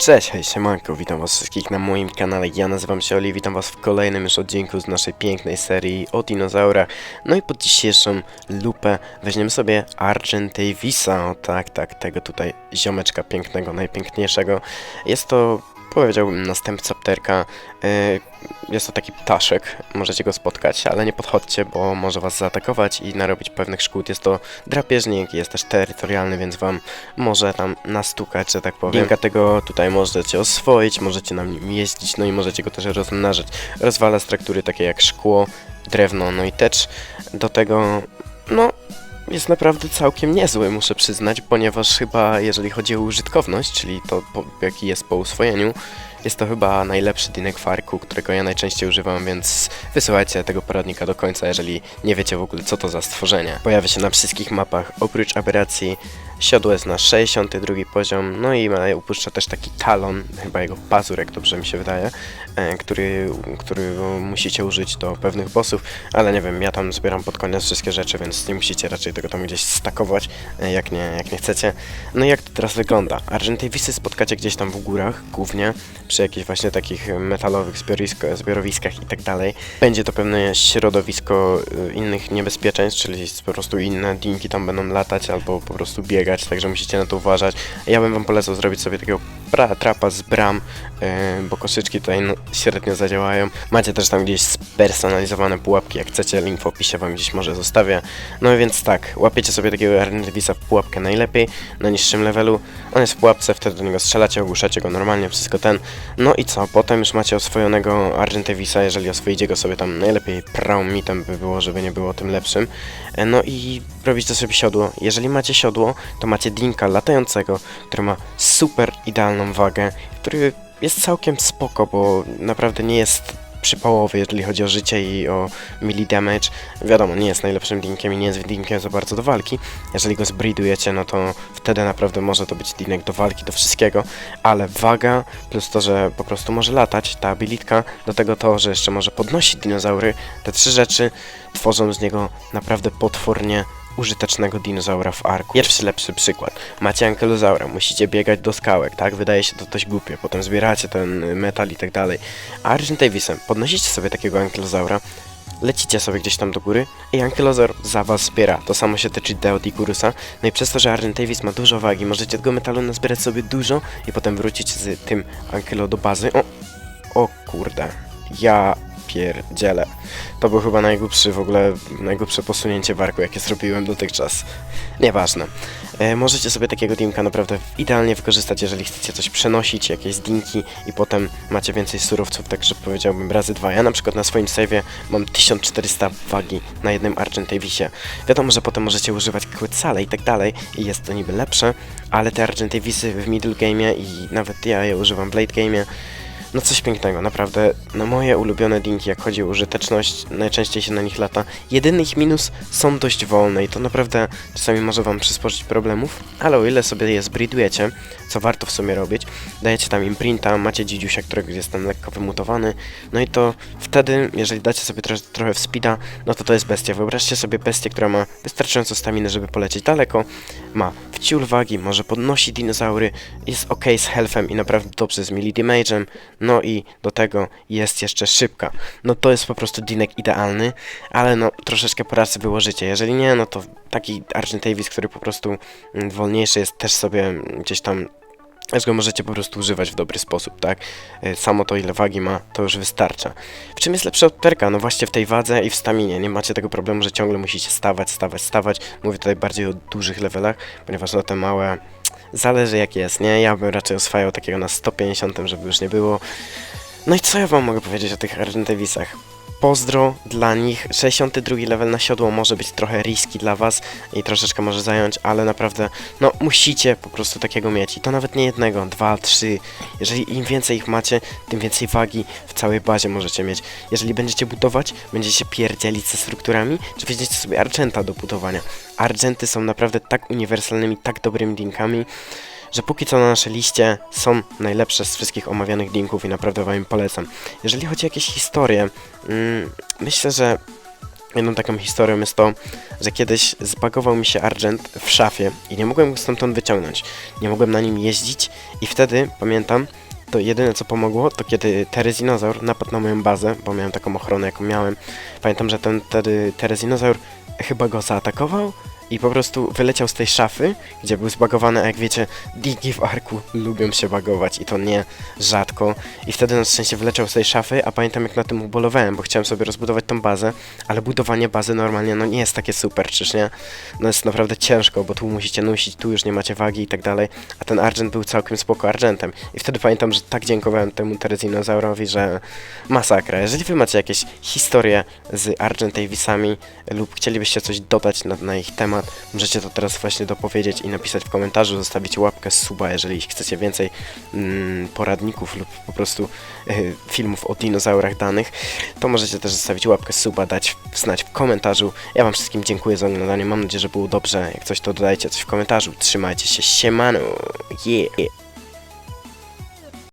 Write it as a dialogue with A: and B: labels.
A: Cześć, hej, siemanko, witam was wszystkich na moim kanale, ja nazywam się Oli, witam was w kolejnym już odcinku z naszej pięknej serii o dinozaurach. No i pod dzisiejszą lupę weźmiemy sobie Argent Davisa, o tak, tak, tego tutaj ziomeczka pięknego, najpiękniejszego. Jest to, powiedziałbym, następca pterka, yy, jest to taki ptaszek, możecie go spotkać, ale nie podchodźcie, bo może was zaatakować i narobić pewnych szkód. Jest to drapieżnik, jest też terytorialny, więc wam może tam nastukać, że tak powiem. Linka tego tutaj możecie oswoić, możecie na nim jeździć, no i możecie go też rozmnażać. Rozwala struktury takie jak szkło, drewno, no i tecz. Do tego, no, jest naprawdę całkiem niezły, muszę przyznać, ponieważ chyba jeżeli chodzi o użytkowność, czyli to po, jaki jest po uswojeniu, jest to chyba najlepszy dinek Farku, którego ja najczęściej używam, więc wysyłajcie tego poradnika do końca, jeżeli nie wiecie w ogóle co to za stworzenie. Pojawia się na wszystkich mapach, oprócz aberracji siodło jest na 62 poziom, no i upuszcza też taki talon, chyba jego pazur, jak dobrze mi się wydaje, e, który, który musicie użyć do pewnych bossów, ale nie wiem, ja tam zbieram pod koniec wszystkie rzeczy, więc nie musicie raczej tego tam gdzieś stakować, e, jak nie, jak nie chcecie. No i jak to teraz wygląda? Argentavisy spotkacie gdzieś tam w górach, głównie, przy jakichś właśnie takich metalowych zbiorowiskach i tak dalej. Będzie to pewne środowisko y, innych niebezpieczeństw, czyli po prostu inne dinki tam będą latać albo po prostu biegać, także musicie na to uważać. Ja bym wam polecał zrobić sobie takiego pra, trapa z bram, y, bo koszyczki tutaj no, średnio zadziałają. Macie też tam gdzieś spersonalizowane pułapki, jak chcecie, link w opisie wam gdzieś może zostawię. No więc tak, łapiecie sobie takiego Arnevisa w pułapkę najlepiej, na niższym levelu. On jest w pułapce, wtedy do niego strzelacie, ogłuszacie go normalnie, wszystko ten. No i co, potem już macie oswojonego Argentevisa, jeżeli oswoicie go sobie tam najlepiej praumitem by było, żeby nie było tym lepszym. E, No i robicie sobie siodło. Jeżeli macie siodło, to macie Dinka latającego, który ma super wagę, który jest całkiem spoko, bo naprawdę nie jest przypałowy, jeżeli chodzi o życie i o melee damage. Wiadomo, nie jest najlepszym dinkiem i nie jest dinkiem za bardzo do walki. Jeżeli go zbreedujecie, no to wtedy naprawdę może to być dinek do walki, do wszystkiego, ale waga plus to, że po prostu może latać, ta abilitka, do tego to, że jeszcze może podnosić dinozaury, te trzy rzeczy tworzą z niego naprawdę potwornie użytecznego dinozaura w arku. Pierwszy lepszy przykład. Macie ankylozaura, musicie biegać do skałek, tak? Wydaje się to dość głupie, potem zbieracie ten metal i tak dalej. A Argentavisem podnosicie sobie takiego ankylozaura, lecicie sobie gdzieś tam do góry i ankylozaur za was zbiera. To samo się tyczy Deodigurusa. No i przez to, że Argentavis ma dużo wagi, możecie tego metalu nazbierać sobie dużo i potem wrócić z tym ankylo do bazy. O, o kurde. Ja pierdzielę. To był chyba najgłupszy w ogóle, najgłupsze posunięcie warku, jakie zrobiłem dotychczas. Nieważne. E, możecie sobie takiego dimka naprawdę idealnie wykorzystać, jeżeli chcecie coś przenosić, jakieś dinki i potem macie więcej surowców, także powiedziałbym razy dwa. Ja na przykład na swoim save'ie mam 1400 wagi na jednym Argentavisie. Wiadomo, że potem możecie używać Quetzale i tak dalej i jest to niby lepsze, ale te Argentavisy w middle game'ie i nawet ja je używam w late game'ie, no coś pięknego, naprawdę. No moje ulubione dinki, jak chodzi o użyteczność, najczęściej się na nich lata. Jedyny ich minus są dość wolne i to naprawdę czasami może wam przysporzyć problemów, ale o ile sobie je zbreedujecie, co warto w sumie robić, dajecie tam imprinta, macie dzidziusia, którego jest tam lekko wymutowany, no i to wtedy, jeżeli dacie sobie trochę, trochę w speeda, no to to jest bestia. Wyobraźcie sobie bestię, która ma wystarczająco staminy, żeby polecieć daleko, ma wciul wagi, może podnosi dinozaury, jest ok z healthem i naprawdę dobrze z melee damage'em, no i do tego jest jeszcze szybka. No to jest po prostu dinek idealny, ale no troszeczkę pracy wyłożycie. Jeżeli nie, no to taki Argentavis, który po prostu mm, wolniejszy jest też sobie gdzieś tam też go możecie po prostu używać w dobry sposób, tak? Y, Samo to ile wagi ma, to już wystarcza. W czym jest lepsza od perka? No właśnie w tej wadze i w staminie. Nie macie tego problemu, że ciągle musicie stawać, stawać, stawać. Mówię tutaj bardziej o dużych levelach, ponieważ no te małe... Zależy jak jest, nie? Ja bym raczej oswajał takiego na 150, żeby już nie było. No i co ja wam mogę powiedzieć o tych Argentavisach? Pozdro dla nich. 62 level na siodło może być trochę riski dla was i troszeczkę może zająć, ale naprawdę, no musicie po prostu takiego mieć. I to nawet nie jednego, dwa, trzy. Jeżeli im więcej ich macie, tym więcej wagi w całej bazie możecie mieć. Jeżeli będziecie budować, będziecie pierdzielić ze strukturami, czy weźmiecie sobie Argenta do budowania. Argenty są naprawdę tak uniwersalnymi, tak dobrymi dinkami, że póki co na naszej liście są najlepsze z wszystkich omawianych linków i naprawdę wam polecam. Jeżeli chodzi o jakieś historie, mm, myślę, że jedną taką historią jest to, że kiedyś zbagował mi się Argent w szafie i nie mogłem go stamtąd wyciągnąć. Nie mogłem na nim jeździć i wtedy, pamiętam, to jedyne co pomogło, to kiedy Terezinozaur napadł na moją bazę, bo miałem taką ochronę jaką miałem. Pamiętam, że ten Terezinozaur chyba go zaatakował i po prostu wyleciał z tej szafy, gdzie był zbagowany, a jak wiecie, digi w arku lubią się bagować i to nie rzadko. I wtedy na szczęście wyleciał z tej szafy, a pamiętam jak na tym ubolowałem, bo chciałem sobie rozbudować tą bazę, ale budowanie bazy normalnie no nie jest takie super, czyż nie? No jest naprawdę ciężko, bo tu musicie nosić, tu już nie macie wagi i tak dalej, a ten Argent był całkiem spoko Argentem. I wtedy pamiętam, że tak dziękowałem temu Terezinozaurowi, że masakra. Jeżeli wy macie jakieś historie z Argent lub chcielibyście coś dodać na, na ich temat, możecie to teraz właśnie dopowiedzieć i napisać w komentarzu, zostawić łapkę suba, jeżeli chcecie więcej mm, poradników lub po prostu y, filmów o dinozaurach danych, to możecie też zostawić łapkę suba, dać znać w komentarzu. Ja wam wszystkim dziękuję za oglądanie, mam nadzieję, że było dobrze. Jak coś to dodajcie coś w komentarzu. Trzymajcie się, siemano, yeah!